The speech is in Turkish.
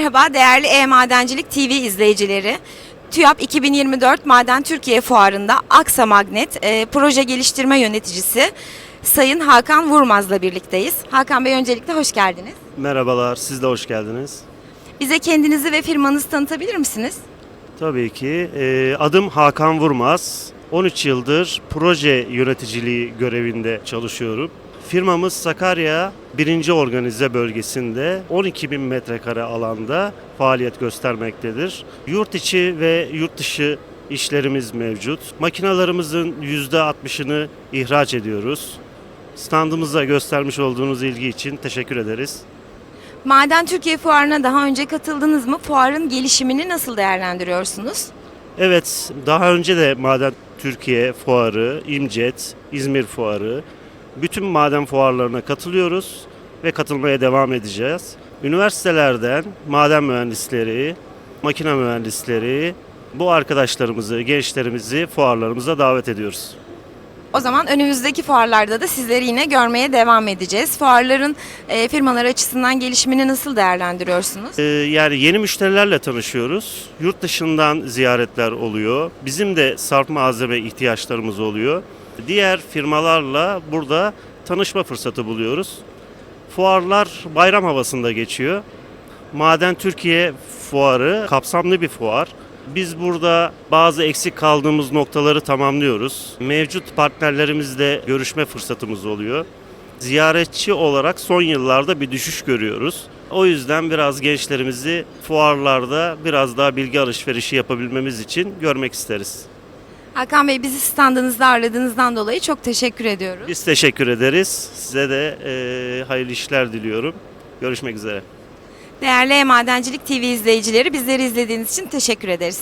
Merhaba değerli E-Madencilik TV izleyicileri. TÜYAP 2024 Maden Türkiye Fuarı'nda Aksa Magnet e, proje geliştirme yöneticisi Sayın Hakan Vurmaz'la birlikteyiz. Hakan Bey öncelikle hoş geldiniz. Merhabalar, siz de hoş geldiniz. Bize kendinizi ve firmanızı tanıtabilir misiniz? Tabii ki. e, adım Hakan Vurmaz. 13 yıldır proje yöneticiliği görevinde çalışıyorum. Firmamız Sakarya 1. Organize Bölgesi'nde 12 bin metrekare alanda faaliyet göstermektedir. Yurt içi ve yurt dışı işlerimiz mevcut. Makinalarımızın %60'ını ihraç ediyoruz. Standımıza göstermiş olduğunuz ilgi için teşekkür ederiz. Maden Türkiye Fuarı'na daha önce katıldınız mı? Fuarın gelişimini nasıl değerlendiriyorsunuz? Evet, daha önce de Maden Türkiye Fuarı, İmcet, İzmir Fuarı, bütün maden fuarlarına katılıyoruz ve katılmaya devam edeceğiz. Üniversitelerden maden mühendisleri, makine mühendisleri, bu arkadaşlarımızı, gençlerimizi fuarlarımıza davet ediyoruz. O zaman önümüzdeki fuarlarda da sizleri yine görmeye devam edeceğiz. Fuarların e, firmalar açısından gelişimini nasıl değerlendiriyorsunuz? Ee, yani yeni müşterilerle tanışıyoruz. Yurt dışından ziyaretler oluyor. Bizim de sarf malzeme ihtiyaçlarımız oluyor. Diğer firmalarla burada tanışma fırsatı buluyoruz. Fuarlar bayram havasında geçiyor. Maden Türkiye Fuarı kapsamlı bir fuar. Biz burada bazı eksik kaldığımız noktaları tamamlıyoruz. Mevcut partnerlerimizle görüşme fırsatımız oluyor ziyaretçi olarak son yıllarda bir düşüş görüyoruz. O yüzden biraz gençlerimizi fuarlarda biraz daha bilgi alışverişi yapabilmemiz için görmek isteriz. Hakan Bey bizi standınızda ağırladığınızdan dolayı çok teşekkür ediyoruz. Biz teşekkür ederiz. Size de eee, hayırlı işler diliyorum. Görüşmek üzere. Değerli Madencilik TV izleyicileri bizleri izlediğiniz için teşekkür ederiz.